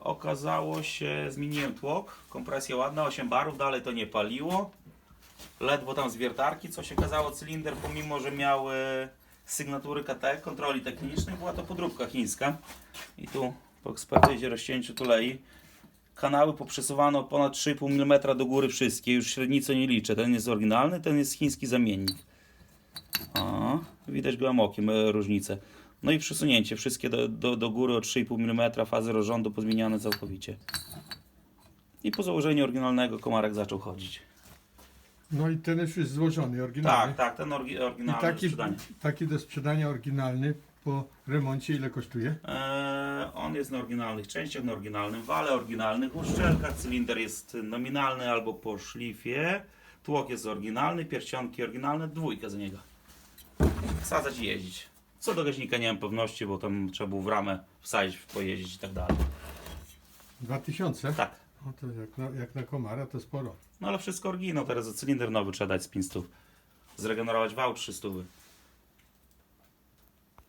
okazało się, zmieniłem tłok, kompresja ładna, 8 barów, dalej to nie paliło. Ledwo tam z wiertarki, co się okazało, cylinder pomimo, że miał e, sygnatury KT, kontroli technicznej, była to podróbka chińska. I tu po ekspertyzie rozcięciu tulei kanały poprzesuwano ponad 3,5 mm do góry wszystkie, już średnicę nie liczę, ten jest oryginalny, ten jest chiński zamiennik. O, widać gołym okiem e, różnicę. No i przesunięcie, wszystkie do, do, do góry o 3,5 mm, fazy rozrządu pozmieniane całkowicie. I po założeniu oryginalnego komarek zaczął chodzić. No i ten już jest złożony, oryginalny. Tak, tak, ten orgi, I oryginalny taki, do sprzedania. taki do sprzedania oryginalny po remoncie ile kosztuje? Eee, on jest na oryginalnych częściach, na oryginalnym wale, oryginalnych uszczelkach. Cylinder jest nominalny albo po szlifie. Tłok jest oryginalny, pierścionki oryginalne, dwójka za niego. Wsadzać i jeździć. Co do gaźnika nie mam pewności, bo tam trzeba było w ramę wsadzić, pojeździć i tak dalej. 2000? Tak. No to jak na, jak na komara to sporo. No ale wszystko oryginał, teraz cylinder nowy trzeba dać z 500. Zregenerować wał 300.